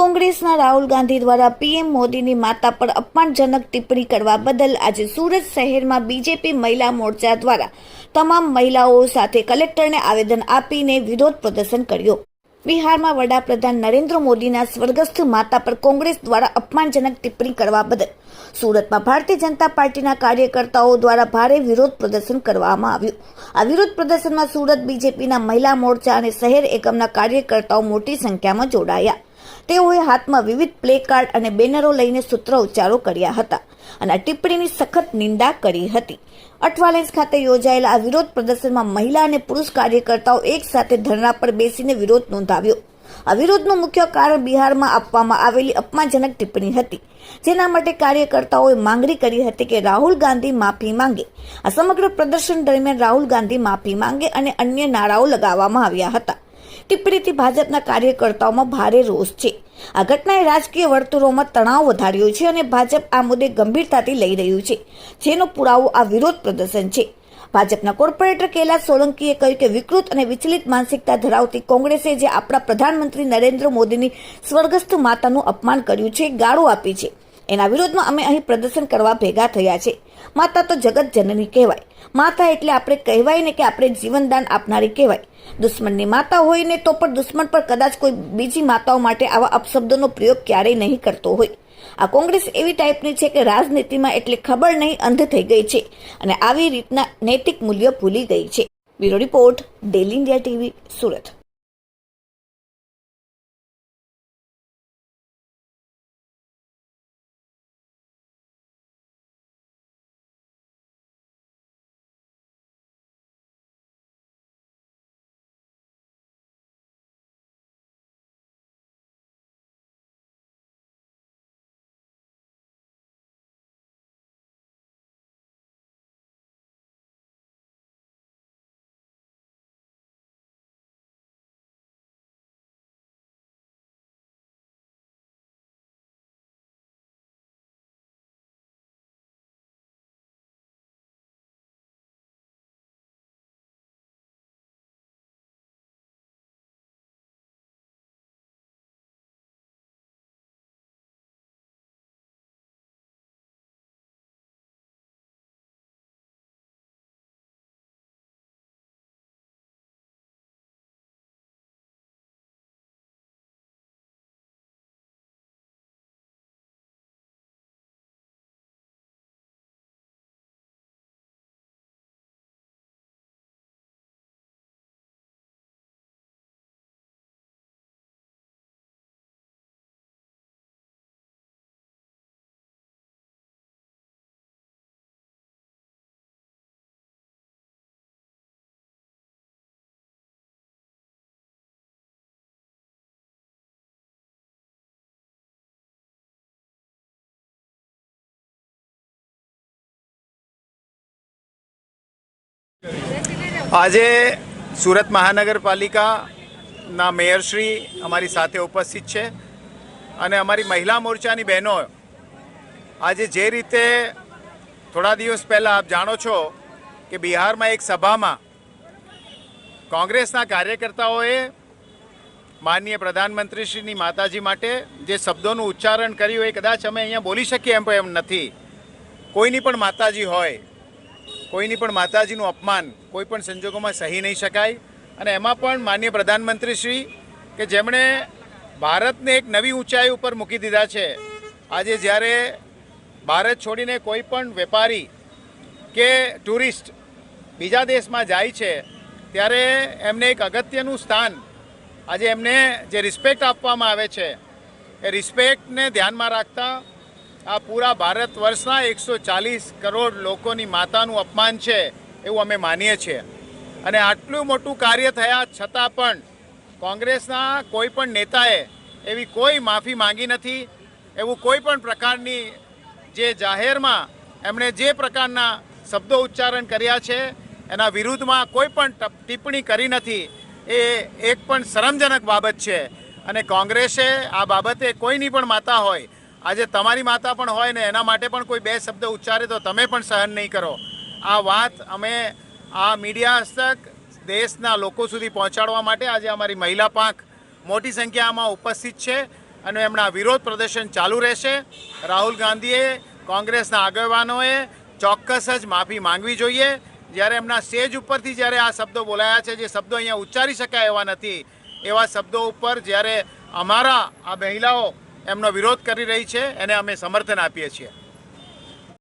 કોંગ્રેસના રાહુલ ગાંધી દ્વારા પીએમ મોદીની માતા પર અપમાનજનક ટિપ્પણી કરવા બદલ આજે સુરત શહેરમાં બીજેપી મહિલા મોરચા દ્વારા તમામ મહિલાઓ સાથે કલેક્ટરને આવેદન આપીને વિરોધ પ્રદર્શન કર્યો. બિહારમાં વડાપ્રધાન નરેન્દ્ર મોદીના સ્વર્ગસ્થ માતા પર કોંગ્રેસ દ્વારા અપમાનજનક ટિપ્પણી કરવા બદલ સુરતમાં ભારતીય જનતા પાર્ટીના કાર્યકર્તાઓ દ્વારા ભારે વિરોધ પ્રદર્શન કરવામાં આવ્યું. આ વિરોધ પ્રદર્શનમાં સુરત બીજેપીના મહિલા મોરચા અને શહેર એકમના કાર્યકર્તાઓ મોટી સંખ્યામાં જોડાયા. તેઓએ હાથમાં વિવિધ પ્લે કાર્ડ અને બેનરો લઈને સૂત્ર ઉચ્ચારો કર્યા હતા અને ટિપ્પણીની સખત નિંદા કરી હતી. અઠવાલેન્સ ખાતે યોજાયેલા આ વિરોધ પ્રદર્શનમાં મહિલા અને પુરુષ કાર્યકર્તાઓ એક સાથે ધરણા પર બેસીને વિરોધ નોંધાવ્યો. આ વિરોધનું મુખ્ય કારણ બિહારમાં આપવામાં આવેલી અપમાનજનક ટિપ્પણી હતી. જેના માટે કાર્યકર્તાઓએ માંગણી કરી હતી કે રાહુલ ગાંધી માફી માંગે. આ સમગ્ર પ્રદર્શન દરમિયાન રાહુલ ગાંધી માફી માંગે અને અન્ય નારાઓ લગાવવામાં આવ્યા હતા. ટિપ્પણીથી ભાજપના કાર્યકર્તાઓમાં ભારે રોષ છે. આ ઘટનાએ રાજકીય વર્તુળોમાં તણાવ વધાર્યો છે અને ભાજપ આ મુદ્દે ગંભીરતાથી લઈ રહ્યું છે, જેનો પુરાવો આ વિરોધ પ્રદર્શન છે. ભાજપના કોર્પોરેટર કૈલાસ સોલંકીએ કહ્યું કે વિકૃત અને વિચલિત માનસિકતા ધરાવતી કોંગ્રેસે જે આપણા પ્રધાનમંત્રી નરેન્દ્ર મોદીની સ્વર્ગસ્થ માતાનું અપમાન કર્યું છે, ગાળો આપી છે. એના વિરોધમાં અમે અહીં પ્રદર્શન કરવા ભેગા થયા છે. માતા તો જગત જનની કહેવાય. માતા એટલે આપણે કહેવાય ને કે આપણે જીવનદાન આપનારી કહેવાય. દુશ્મનની માતા હોય ને તો પણ દુશ્મન પર કદાચ કોઈ બીજી માતાઓ માટે આવા અપશબ્દોનો પ્રયોગ ક્યારેય નહીં કરતો હોય. આ કોંગ્રેસ એવી ટાઈપની છે કે રાજનીતિમાં એટલે ખબર નહીં, અંધ થઈ ગઈ છે અને આવી રીતના નૈતિક મૂલ્યો ભૂલી ગઈ છે. Bureau report, daily India TV, Surat. આજે સુરત મહાનગરપાલિકાના મેયરશ્રી અમારી સાથે ઉપસ્થિત છે અને અમારી મહિલા મોરચાની બહેનો, આજે જે રીતે થોડા દિવસ પહેલાં આપ જાણો છો કે બિહારમાં એક સભામાં કોંગ્રેસના કાર્યકર્તાઓએ માનનીય પ્રધાનમંત્રીશ્રીની માતાજી માટે જે શબ્દોનું ઉચ્ચારણ કર્યું એ કદાચ અમે અહીંયા બોલી શકીએ એમ એમ નથી. કોઈની પણ માતાજી હોય કોઈની પણ માતાજીનું અપમાન કોઈ પણ સંજોગોમાં સહી નહીં શકાય. અને એમાં પણ માન્ય પ્રધાનમંત્રીશ્રી કે જેમણે ભારતને એક નવી ઊંચાઈ ઉપર મૂકી દીધા છે. આજે જ્યારે ભારત છોડીને કોઈ પણ વેપારી કે ટુરિસ્ટ બીજા દેશમાં જાય છે, ત્યારે એમને એક અગત્યનું સ્થાન આજે એમને જે રિસ્પેક્ટ આપવામાં આવે છે, એ રિસ્પેક્ટને ધ્યાનમાં રાખતા આ પૂરા ભારત વર્ષના એકસો ચાલીસ કરોડ લોકોની માતાનું અપમાન છે એવું અમે માનીએ છીએ. અને આટલું મોટું કાર્ય થયા છતાં પણ કોંગ્રેસના કોઈ પણ નેતાએ એવી કોઈ માફી માંગી નથી, એવું કોઈ પણ પ્રકારની જે જાહેરમાં એમણે જે પ્રકારના શબ્દો ઉચ્ચારણ કર્યા છે, એના વિરુદ્ધમાં કોઈ પણ ટિપ્પણી કરી નથી, એ એક પણ શરમજનક બાબત છે. અને કોંગ્રેસે આ બાબતે કોઈની પણ માતા હોય આજે તમારી માતા પણ હોય ને એના માટે પણ કોઈ બે શબ્દ ઉચ્ચારે તો તમે પણ સહન નહીં કરો. આ વાત અમે આ મીડિયા હસ્તક દેશના લોકો સુધી પહોંચાડવા માટે આજે અમારી મહિલા પાંખ મોટી સંખ્યામાં ઉપસ્થિત છે અને એમના વિરોધ પ્રદર્શન ચાલુ રહેશે. રાહુલ ગાંધીએ કોંગ્રેસના આગેવાનોએ ચોક્કસ જ માફી માંગવી જોઈએ. જ્યારે એમના સ્ટેજ ઉપરથી જ્યારે આ શબ્દો બોલાયા છે, જે શબ્દો અહીંયા ઉચ્ચારી શકાય એવા નથી. એવા શબ્દો ઉપર જ્યારે અમારા આ મહિલાઓ એમનો વિરોધ કરી રહી છે એને અમે સમર્થન આપીએ છીએ.